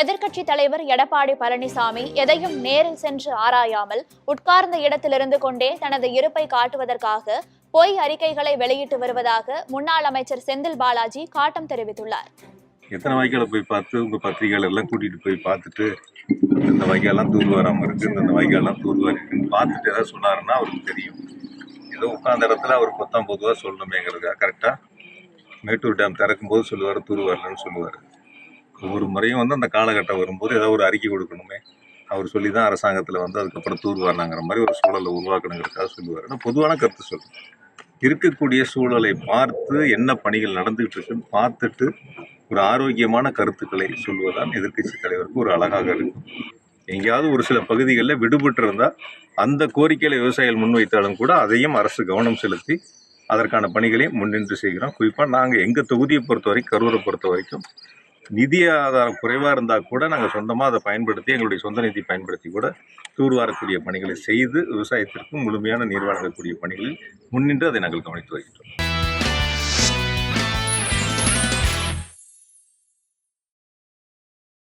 எதிர்க்கட்சி தலைவர் எடப்பாடி பழனிசாமி எதையும் நேரில் சென்று ஆராயாமல் உட்கார்ந்த இடத்திலிருந்து கொண்டே தனது இருப்பை காட்டுவதற்காக பொய் அறிக்கைகளை வெளியிட்டு வருவதாக முன்னாள் அமைச்சர் செந்தில் பாலாஜி காட்டம் தெரிவித்துள்ளார். எத்தனை வாய்க்காலை போய் பார்த்து உங்க பத்திரிகைகள் எல்லாம் கூட்டிட்டு போய் பார்த்துட்டு இந்த வாய்க்காலாம் தூர் வராமல் இருக்கு இந்த வாய்க்காலாம் தூர் இருக்குன்னு பார்த்துட்டு ஏதாவது சொன்னாருன்னா அவருக்கு தெரியும். ஏதோ உட்கார்ந்த இடத்துல அவர் பத்தாம் பொதுவாக சொல்லணுமேங்கிறதுக்காக கரெக்டாக மேட்டூர் டேம் திறக்கும் போது சொல்லுவார் தூர் வரலன்னு சொல்லுவார். ஒவ்வொரு முறையும் வந்து அந்த காலகட்டம் வரும்போது ஏதாவது ஒரு அறிக்கை கொடுக்கணுமே. அவர் சொல்லி தான் அரசாங்கத்தில் வந்து அதுக்கப்புறம் தூர்வாருனாங்கிற மாதிரி ஒரு சூழலை உருவாக்கணுங்கிறதுக்காக சொல்லுவார். ஆனால் பொதுவான கருத்து சொல்லுவார் இருக்கக்கூடிய சூழலை பார்த்து என்ன பணிகள் நடந்துகிட்டு இருக்குன்னு பார்த்துட்டு ஒரு ஆரோக்கியமான கருத்துக்களை சொல்வதுதான் எதிர்கட்சி தலைவருக்கு ஒரு அழகாக இருக்கும். எங்கேயாவது ஒரு சில பகுதிகளில் விடுபட்டு இருந்தால் அந்த கோரிக்கைகளை விவசாயிகள் முன்வைத்தாலும் கூட அதையும் அரசு கவனம் செலுத்தி அதற்கான பணிகளை முன்னின்று செய்கிறோம். குறிப்பாக நாங்கள் எங்கள் தொகுதியை பொறுத்த வரைக்கும் கரூரை பொறுத்த வரைக்கும் நிதி ஆதாரம் குறைவாக இருந்தால் கூட நாங்கள் சொந்தமாக அதை பயன்படுத்தி எங்களுடைய சொந்த நிதி பயன்படுத்தி கூட தூர்வாரக்கூடிய பணிகளை செய்து விவசாயத்திற்கும் முழுமையான நீர் வழங்கக்கூடிய பணிகளில் முன்னின்று அதை நாங்கள் கவனித்து வருகிறோம்.